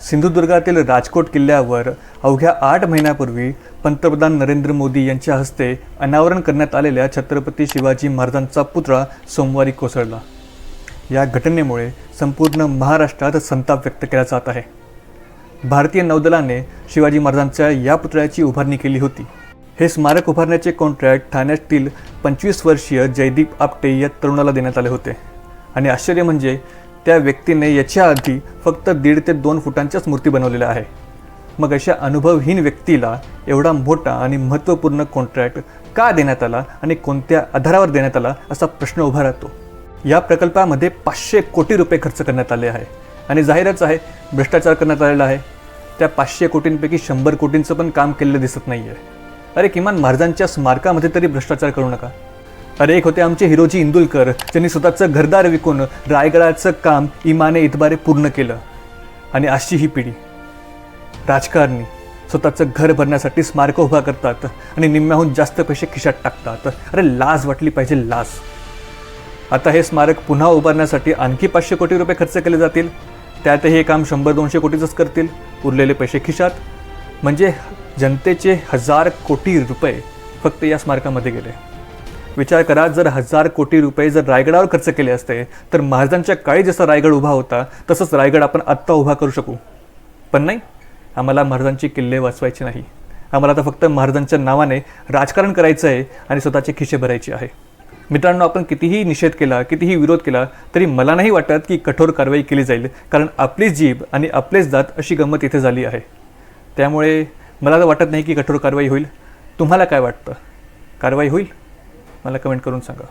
सिंधुदुर्गातील राजकोट किल्ल्यावर अवघ्या आठ महिन्यापूर्वी पंतप्रधान नरेंद्र मोदी यांच्या हस्ते अनावरण करण्यात आलेल्या छत्रपती शिवाजी महाराजांचा पुतळा सोमवारी कोसळला. या घटनेमुळे संपूर्ण महाराष्ट्रात संताप व्यक्त केला जात आहे. भारतीय नौदलाने शिवाजी महाराजांच्या या पुतळ्याची उभारणी केली होती. हे स्मारक उभारण्याचे कॉन्ट्रॅक्ट ठाण्यातील पंचवीस वर्षीय जयदीप आपटे या तरुणाला देण्यात आले होते. आणि आश्चर्य म्हणजे त्या व्यक्तीने याच्या आधी फक्त दीड ते दोन फुटांच्याच मूर्ती बनवलेल्या आहे. मग अशा अनुभवहीन व्यक्तीला एवढा मोठा आणि महत्त्वपूर्ण कॉन्ट्रॅक्ट का देण्यात आला आणि कोणत्या आधारावर देण्यात आला असा प्रश्न उभा राहतो. या प्रकल्पामध्ये पाचशे कोटी रुपये खर्च करण्यात आले आहे आणि जाहीरच आहे भ्रष्टाचार करण्यात आलेला आहे. त्या पाचशे कोटींपैकी शंभर कोटींचं पण काम केलेलं दिसत नाही आहे अरे किमान महाराजांच्या स्मारकामध्ये तरी भ्रष्टाचार करू नका. अरे एक होते आमचे हिरोजी इंदुलकर. ज्यांनी स्वतःचं घरदार विकून रायगडाचं काम इमाने इतबारे पूर्ण केलं. आणि अशी ही पिढी राजकारणी स्वतःचं घर भरण्यासाठी स्मारकं उभा करतात आणि निम्म्याहून जास्त पैसे खिशात टाकतात. अरे लाज वाटली पाहिजे लाज. आता हे स्मारक पुन्हा उभारण्यासाठी आणखी पाचशे कोटी रुपये खर्च केले जातील. त्यातही हे काम शंभर दोनशे कोटीचंच करतील. उरलेले पैसे खिशात. म्हणजे जनतेचे हजार कोटी रुपये फक्त या स्मारकामध्ये गेले. विचार करा जर हजार कोटी रुपये जर रायगडावर खर्च केले असते तर महाराजांच्या काळी जसा रायगड उभा होता तसंच रायगड आपण आत्ता उभा करू शकू. पण नाही आम्हाला महाराजांची किल्ले वाचवायची नाही. आम्हाला आता फक्त महाराजांच्या नावाने राजकारण करायचं आहे आणि स्वतःचे खिशे भरायचे आहे. मित्रांनो आपण कितीही निषेध केला कितीही विरोध केला तरी मला नाही वाटत की कठोर कारवाई केली जाईल कारण आपलीच जीभ आणि आपलेच दात अशी गंमत इथे झाली आहे. त्यामुळे मला तर वाटत नाही की कठोर कारवाई होईल. तुम्हाला काय वाटतं? कारवाई होईल? मला कमेंट करून सांगा.